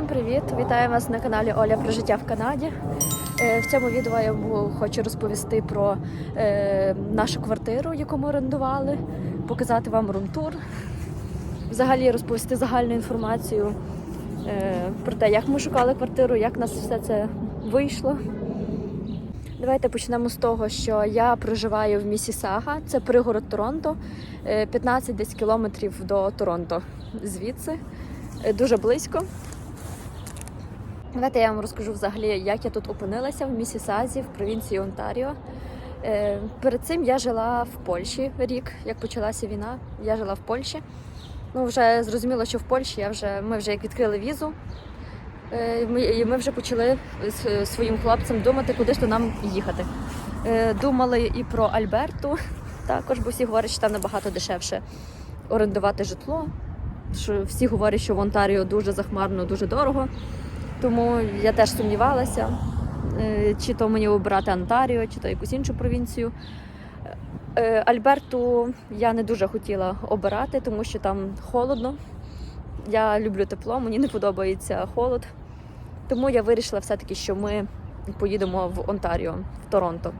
Всім привіт! Вітаю вас на каналі Оля про життя в Канаді. Е, В цьому відео я хочу розповісти про е, нашу квартиру, яку ми орендували, показати вам румтур, взагалі розповісти загальну інформацію е, про те, як ми шукали квартиру, як нас все це вийшло. Давайте почнемо з того, що я проживаю в Місісага, це пригород Торонто, е, 15 десь кілометрів до Торонто звідси, дуже близько. Давайте я вам розкажу взагалі, як я тут опинилася в Місісазі, в провінції Онтаріо. Е, перед цим я жила в Польщі рік, як почалася війна. Я жила в Польщі. Ну, вже зрозуміло, що в Польщі я вже, ми вже як відкрили візу, е, і ми, вже почали з своїм хлопцем думати, куди ж то нам їхати. Е, думали і про Альберту також, бо всі говорять, що там набагато дешевше орендувати житло. Що всі говорять, що в Онтаріо дуже захмарно, дуже дорого. Тому я теж сумнівалася, е, чи то мені обирати Онтаріо, чи то якусь іншу провінцію. Е, Альберту я не дуже хотіла обирати, тому що там холодно. Я люблю тепло, мені не подобається холод. Тому я вирішила все-таки, що ми поїдемо в Онтаріо, в Торонто.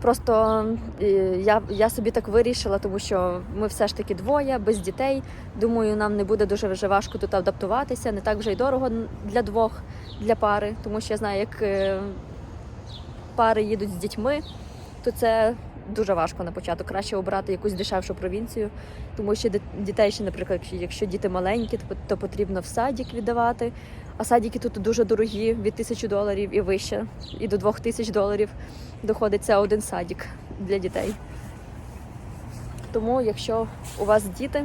Просто е, я, я собі так вирішила, тому що ми все ж таки двоє, без дітей. Думаю, нам не буде дуже вже важко тут адаптуватися, не так вже й дорого для двох, для пари, тому що я знаю, як е, пари їдуть з дітьми, то це дуже важко на початок. Краще обрати якусь дешевшу провінцію, тому що дітей ще, наприклад, якщо діти маленькі, то, потрібно в садик віддавати. А садики тут дуже дорогі від тисячі доларів і вище, і до двох тисяч доларів доходить це один садик для дітей. Тому, якщо у вас діти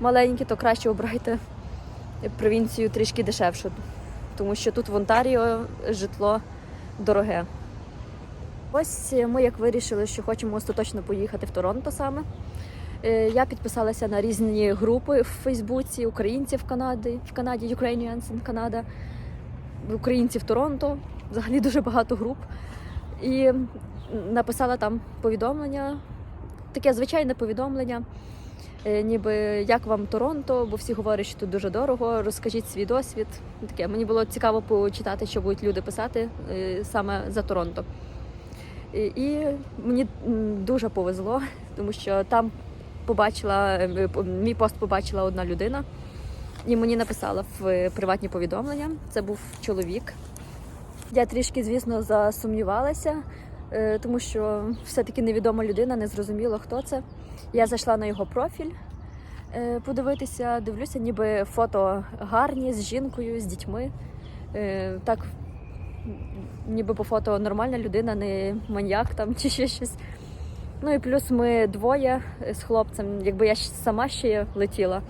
маленькі, то краще обирайте провінцію трішки дешевшу, тому що тут в Онтаріо житло дороге. Ось ми як вирішили, що хочемо остаточно поїхати в Торонто саме. Е, Я підписалася на різні групи в Фейсбуці, українців в Канаді, в Канаді Ukrainians in Canada, українці в Торонто, взагалі дуже багато груп. І написала там повідомлення, таке звичайне повідомлення, е, ніби як вам Торонто, бо всі говорять, що тут дуже дорого, розкажіть свій досвід. Таке мені було цікаво почитати, що будуть люди писати е, саме за Торонто. І мені дуже повезло, тому що там побачила е, мій пост побачила одна людина, і мені написала в е, приватні повідомлення. Це був чоловік. Я трішки, звісно, засумнівалася, е, тому що все-таки невідома людина, не зрозуміло, хто це. Я зайшла на його профіль е, подивитися, дивлюся, ніби фото гарні з жінкою, з дітьми. Е, Так, ніби по фото нормальна людина, не маньяк там чи ще щось. Ну і плюс ми двоє з хлопцем. Якби я сама ще летіла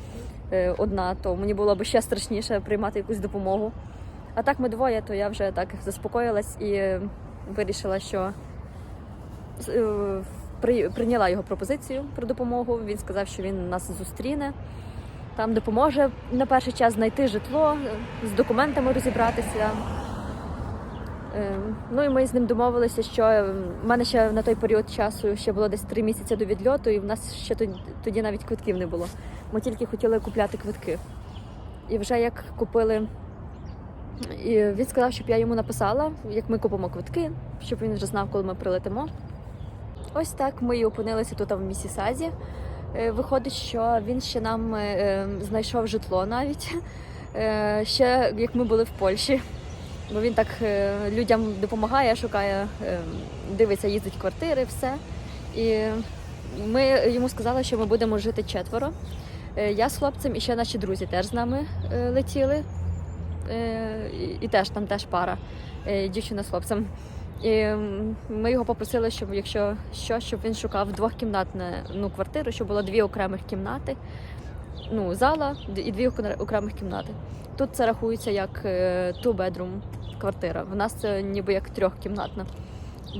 е, одна, то мені було б ще страшніше приймати якусь допомогу. А так ми двоє, то я вже так заспокоїлась і вирішила, що е, при- прийняла його пропозицію про допомогу. Він сказав, що він нас зустріне, там допоможе на перший час знайти житло, е, з документами розібратися. Е, Ну і ми з ним домовилися, що е, в мене ще на той період часу ще було десь три місяці до відльоту, і в нас ще тоді, тоді навіть квитків не було. Ми тільки хотіли купляти квитки. І вже як купили, і він сказав, щоб я йому написала, як ми купимо квитки, щоб він вже знав, коли ми прилетимо. Ось так ми і опинилися тут в Місісазі. Е, Виходить, що він ще нам знайшов житло навіть. Ще як ми були в Польщі. Бо він так е, людям допомагає, шукає, е, дивиться, їздить квартири, все. І ми йому сказали, що ми будемо жити четверо. Е, Я з хлопцем і ще наші друзі теж з нами летіли. І- теж там теж пара, дівчина з хлопцем. І ми його попросили, щоб якщо що, щоб він шукав двохкімнатну ну, квартиру, щоб було дві окремих кімнати, ну, зала і дві окремих кімнати. Тут це рахується як е, two bedroom квартира. В нас це ніби як трьохкімнатна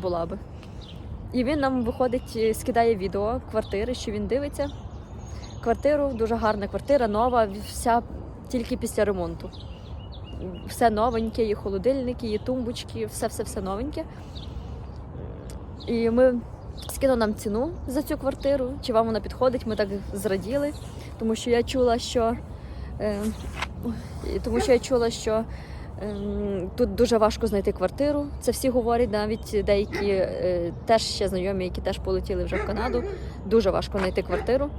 була би. І він нам виходить, е, скидає відео квартири, що він дивиться. Квартиру, дуже гарна квартира, нова, вся тільки після ремонту. Все новеньке, і холодильники, і тумбочки, все-все-все новеньке. І ми скинули нам ціну за цю квартиру, чи вам вона підходить, ми так зраділи, тому що я чула, що Е, Тому що я чула, що ем, тут дуже важко знайти квартиру. Це всі говорять, навіть деякі е, теж ще знайомі, які теж полетіли вже в Канаду. Дуже важко знайти квартиру.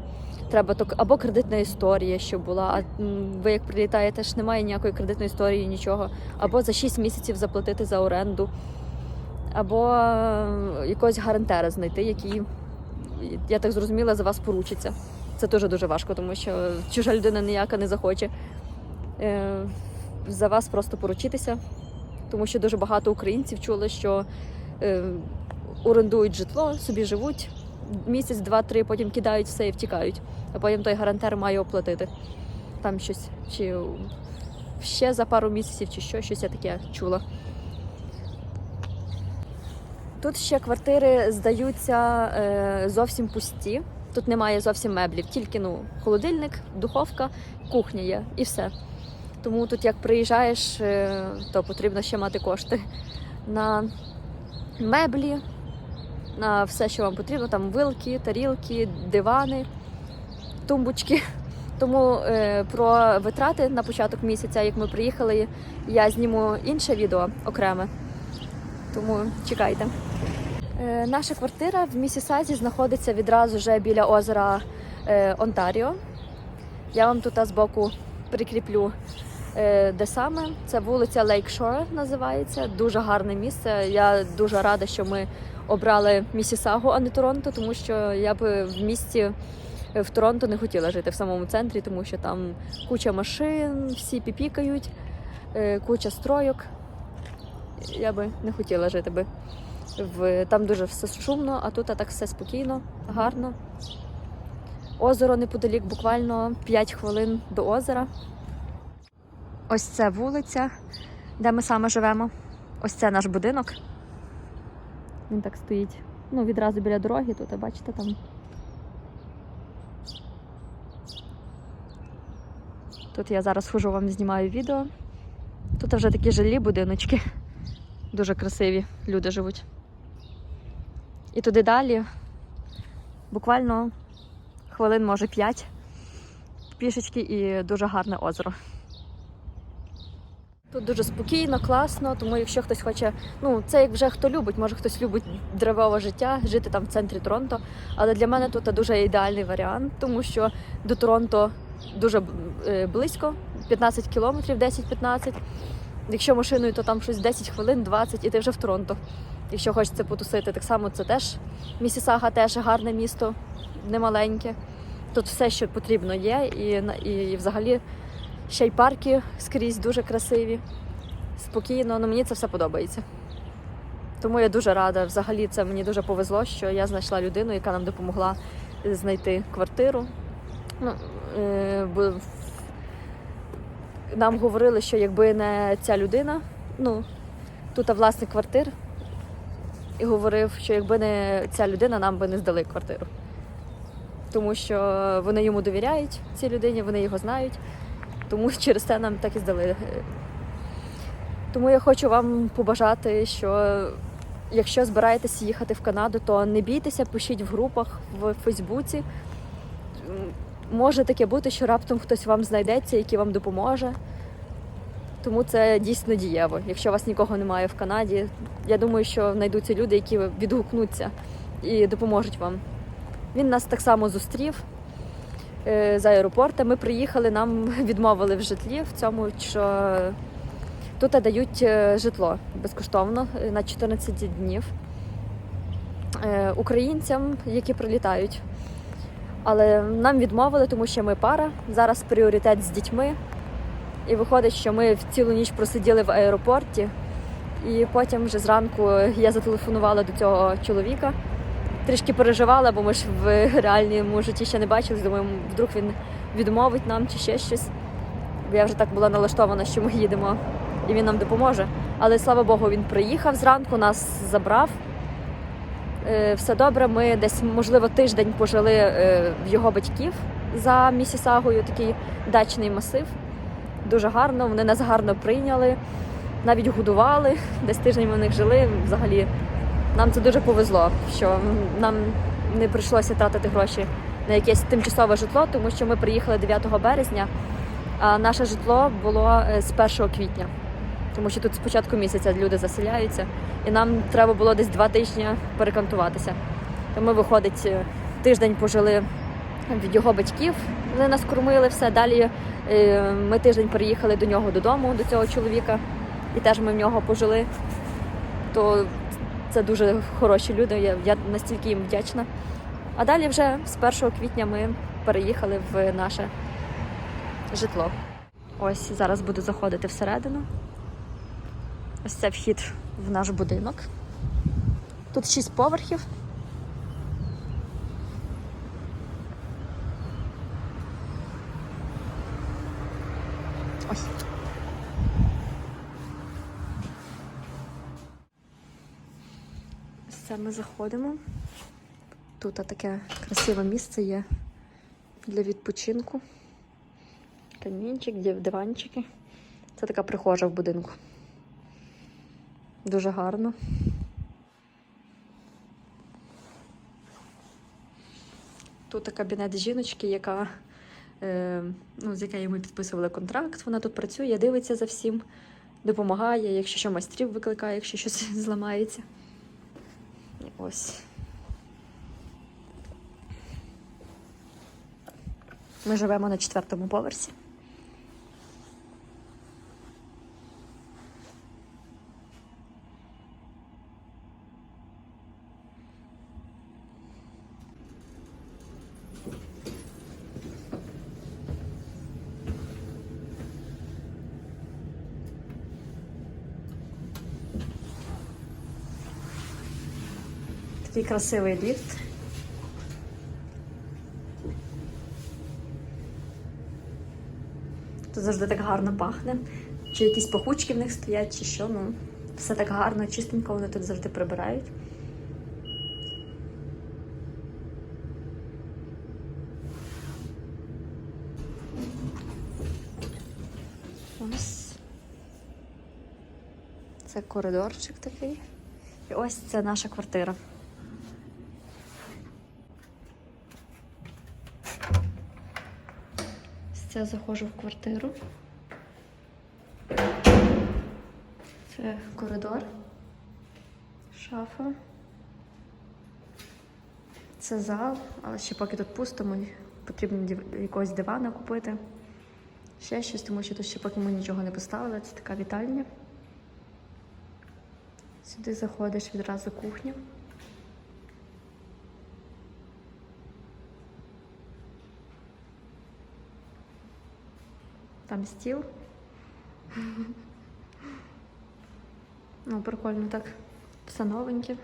Треба то або кредитна історія, щоб була. А ви як прилітаєте, ж немає ніякої кредитної історії, нічого. Або за 6 місяців заплатити за оренду, або е, якогось гарантера знайти, який, я так зрозуміла, за вас поручиться. Це дуже дуже важко, тому що чужа людина ніяка не захоче е, за вас просто поручитися, тому що дуже багато українців чули, що е, орендують житло, собі живуть місяць, два-три, потім кидають все і втікають, а потім той гарантер має оплатити. Там щось чи ще за пару місяців, чи що, щось я таке чула. Тут ще квартири здаються е, зовсім пусті. Тут немає зовсім меблів, тільки ну, холодильник, духовка, кухня є і все. Тому тут, як приїжджаєш, е, то потрібно ще мати кошти на меблі, на все, що вам потрібно, там вилки, тарілки, дивани, тумбочки. Тому е, про витрати на початок місяця, як ми приїхали, я зніму інше відео окреме. Тому чекайте. Е, наша квартира в Місісазі знаходиться відразу вже біля озера е, Онтаріо. Я вам тут збоку прикріплю, е, де саме. Це вулиця Лейкшор називається. Дуже гарне місце. Я дуже рада, що ми обрали Місісагу, а не Торонто, тому що я би в місті в Торонто не хотіла жити в самому центрі, тому що там куча машин, всі піпікають, куча стройок. Я би не хотіла жити би в там дуже все шумно, а тут так все спокійно, гарно. Озеро неподалік, буквально 5 хвилин до озера. Ось це вулиця, де ми саме живемо. Ось це наш будинок. Він так стоїть. Ну, відразу біля дороги, тут, а бачите, там. Тут я зараз хожу, вам знімаю відео. Тут вже такі жилі будиночки. Дуже красиві люди живуть. І туди далі буквально хвилин, може, 5 пішечки і дуже гарне озеро. Тут дуже спокійно, класно, тому якщо хтось хоче, ну це як вже хто любить, може хтось любить древове життя, жити там в центрі Торонто. Але для мене тут дуже ідеальний варіант, тому що до Торонто дуже е, близько, 15 кілометрів, 10-15. Якщо машиною, то там щось 10 хвилин, 20, і ти вже в Торонто. Якщо хочеться потусити, так само це теж Місісага теж гарне місто, немаленьке. Тут все, що потрібно є, і, і, і взагалі ще й парки скрізь дуже красиві, спокійно. Ну, мені це все подобається. Тому я дуже рада. Взагалі це мені дуже повезло, що я знайшла людину, яка нам допомогла знайти квартиру. Ну, е, нам говорили, що якби не ця людина, ну тут власник квартир, і говорив, що якби не ця людина, нам би не здали квартиру. Тому що вони йому довіряють цій людині, вони його знають, тому через це нам так і здали. Тому я хочу вам побажати, що якщо збираєтесь їхати в Канаду, то не бійтеся, пишіть в групах в Фейсбуці. Може таке бути, що раптом хтось вам знайдеться, який вам допоможе. Тому це дійсно дієво. Якщо у вас нікого немає в Канаді, я думаю, що знайдуться люди, які відгукнуться і допоможуть вам. Він нас так само зустрів е, з аеропорта. Ми приїхали, нам відмовили в житлі в цьому, що тут дають е, житло безкоштовно е, на 14 днів українцям, які прилітають. Але нам відмовили, тому що ми пара. Зараз пріоритет з дітьми. І виходить, що ми цілу ніч просиділи в аеропорті. І потім вже зранку я зателефонувала до цього чоловіка. Трішки переживала, бо ми ж в реальному житті ще не бачились. Думаю, вдруг він відмовить нам чи ще щось. Бо я вже так була налаштована, що ми їдемо і він нам допоможе. Але слава Богу, він приїхав зранку, нас забрав. Е, Все добре. Ми десь, можливо, тиждень пожили е, в його батьків за Місісагою, такий дачний масив. Дуже гарно, вони нас гарно прийняли, навіть годували. Десь тиждень ми в них жили. Взагалі, нам це дуже повезло, що нам не прийшлося тратити гроші на якесь тимчасове житло, тому що ми приїхали 9 березня А наше житло було е, з 1 квітня, тому що тут з початку місяця люди заселяються, і нам треба було десь два тижні перекантуватися. То ми, виходить, е, тиждень пожили від його батьків, вони нас кормили все. Далі е, ми тиждень переїхали до нього додому, до цього чоловіка, і теж ми в нього пожили. То це дуже хороші люди, я, я настільки їм вдячна. А далі вже з 1 квітня ми переїхали в наше житло. Ось зараз буду заходити всередину. Ось це вхід в наш будинок. Тут шість поверхів. Ось. Це ми заходимо. Тут таке красиве місце є для відпочинку. Камінчик, див- диванчики. Це така прихожа в будинку. Дуже гарно. Тут кабінет жіночки, яка, е, ну, з якою ми підписували контракт. Вона тут працює, дивиться за всім, допомагає, якщо що майстрів викликає, якщо щось зламається. Ось. Ми живемо на четвертому поверсі. Такий красивий ліфт. Тут завжди так гарно пахне. Чи якісь пахучки в них стоять, чи що. Ну, все так гарно, чистенько, вони тут завжди прибирають. Ось. Це коридорчик такий. І ось це наша квартира. Це заходжу в квартиру. Це коридор, шафа. Це зал, але ще поки тут пусто, мені потрібно якогось дивана купити. Ще щось, тому що тут ще поки ми нічого не поставили. Це така вітальня. Сюди заходиш відразу кухня. Там. Ну, прикольно так. Все новеньке.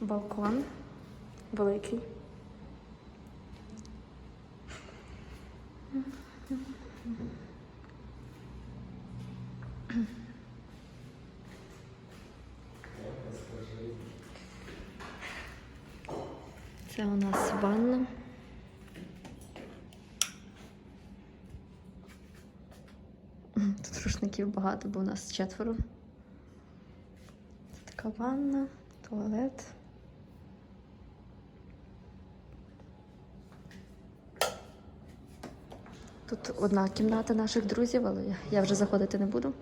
Балкон великий. Це у нас ванна. Тут рушників багато, бо у нас четверо. Така ванна, туалет. Тут одна кімната наших друзів, але я- я вже заходити не буду.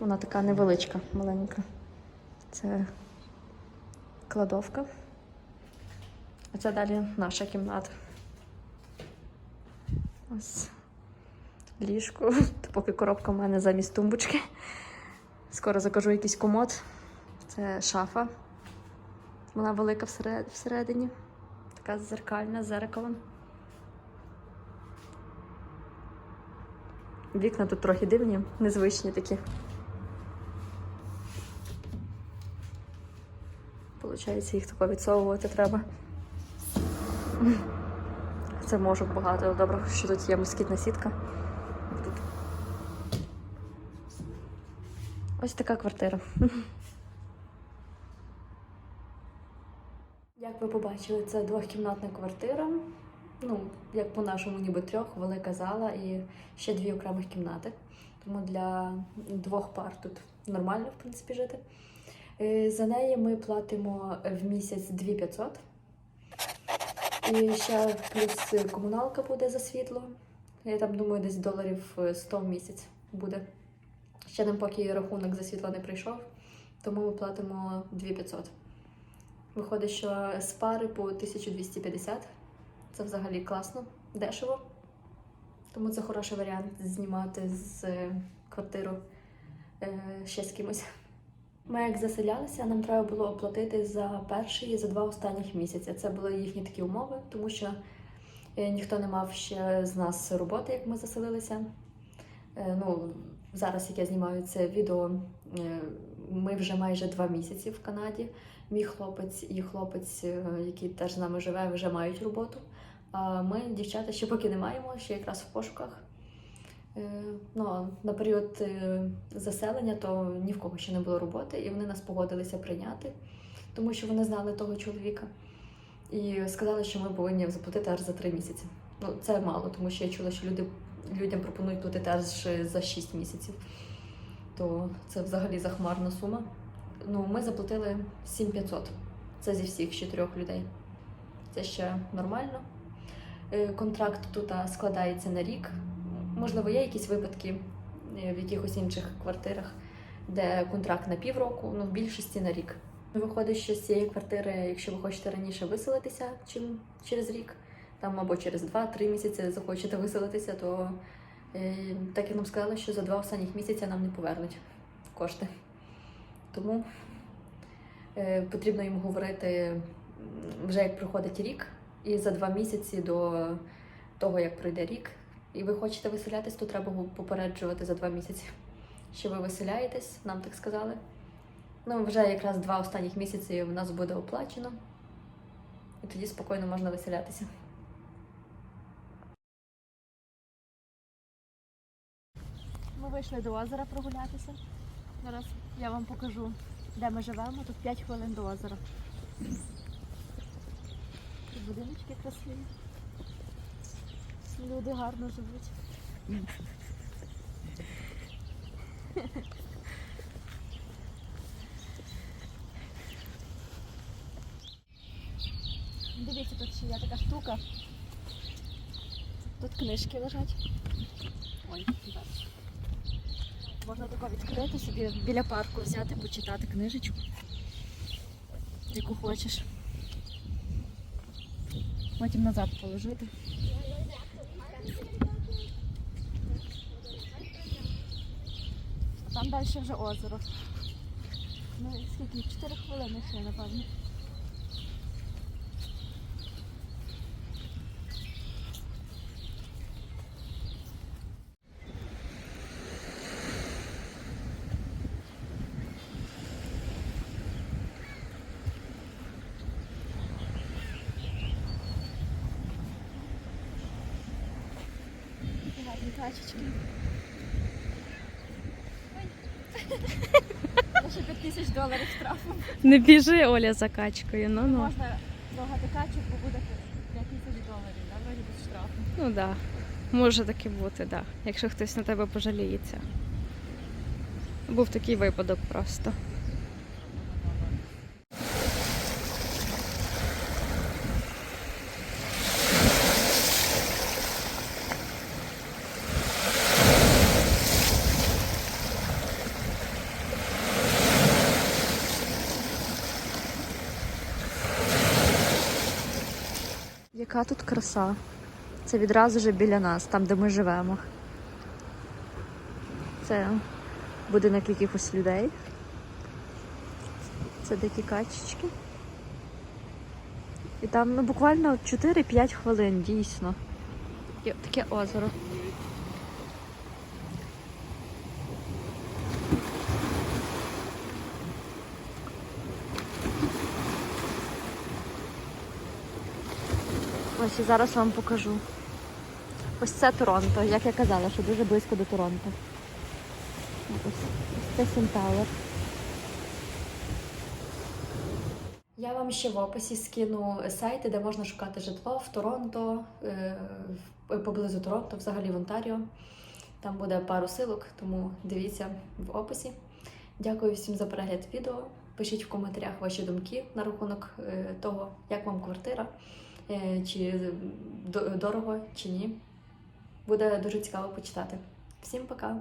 Вона така невеличка, маленька. Це кладовка. А це далі наша кімната. Ось ліжко. Поки коробка в мене замість тумбочки. Скоро закажу якийсь комод. Це шафа. Вона велика всередині. Така зеркальна з зеркалом. Вікна тут трохи дивні, незвичні такі. Получається, їх тако відсовувати треба. Це можу багато. Добре, що тут є москітна сітка. Ось така квартира. Як ви побачили, це двохкімнатна квартира. Ну, як по-нашому, ніби трьох, велика зала і ще дві окремих кімнати. Тому для двох пар тут нормально, в принципі, жити. Е, За неї ми платимо в місяць 2500. І ще плюс комуналка буде за світло. Я там думаю, десь доларів е, 100 в місяць буде. Ще нам поки рахунок за світло не прийшов, тому ми платимо 2500. Виходить, що з пари по 1250. Це взагалі класно, дешево. Тому це хороший варіант знімати з е, квартиру е, ще з кимось. Ми як заселялися, нам треба було оплатити за перший і за два останніх місяці. Це були їхні такі умови, тому що е, ніхто не мав ще з нас роботи, як ми заселилися. Ну, зараз, як я знімаю це відео, е, ми вже майже два місяці в Канаді. Мій хлопець і хлопець, е, який теж з нами живе, вже мають роботу. А ми, дівчата, ще поки не маємо, ще якраз в пошуках. Е, Ну, на період заселення то ні в кого ще не було роботи, і вони нас погодилися прийняти, тому що вони знали того чоловіка. І сказали, що ми повинні заплатити аж за три місяці. Ну, це мало, тому що я чула, що люди, людям пропонують платити аж за 6 місяців. То це взагалі захмарна сума. Ну, ми заплатили 7500. Це зі всіх чотирьох людей. Це ще нормально. Е, Контракт тут складається на рік. Можливо, є якісь випадки е, в якихось інших квартирах, де контракт на півроку, ну в більшості на рік. Виходить, що з цієї квартири, якщо ви хочете раніше виселитися, чим через рік, там або через 2-3 місяці захочете виселитися, то е, так як нам сказали, що за два останніх місяця нам не повернуть кошти. Тому е, потрібно їм говорити вже як проходить рік, і за два місяці до того, як пройде рік, і ви хочете виселятись, то треба попереджувати за два місяці, що ви виселяєтесь, нам так сказали. Ну, вже якраз два останніх місяці в нас буде оплачено, і тоді спокійно можна виселятися. Вийшли до озера прогулятися. Зараз я вам покажу, де ми живемо. Тут 5 хвилин до озера. Тут будиночки красиві. Люди гарно живуть. Дивіться, тут ще є така штука. Тут книжки лежать. Можна тако відкрити собі біля парку взяти, почитати книжечку, яку хочеш. Потім назад положити. А там далі вже озеро. Ну, скільки? 4 хвилини ще, напевно. Качечки. Ще 5 тисяч доларів штрафу. Не біжи, Оля, за качкою. Ну ну. Можна трогати качок, бо буде 5 тисяч доларів, да, вроді без штрафу. Ну да. Може таки бути, да. Якщо хтось на тебе пожаліється. Був такий випадок просто. Яка тут краса? Це відразу вже біля нас, там, де ми живемо. Це будинок якихось людей. Це дикі качечки. І там ну, буквально 4-5 хвилин, дійсно. Є таке озеро. Ось і зараз вам покажу. Ось це Торонто, як я казала, що дуже близько до Торонто. Ось, ось це Сентауер. Я вам ще в описі скину сайти, де можна шукати житло в Торонто, е, поблизу Торонто, взагалі в Онтаріо. Там буде пару силок, тому дивіться в описі. Дякую всім за перегляд відео. Пишіть в коментарях ваші думки на рахунок е, того, як вам квартира, е, чи до- дорого, чи ні. Буде дуже цікаво почитати. Всім пока!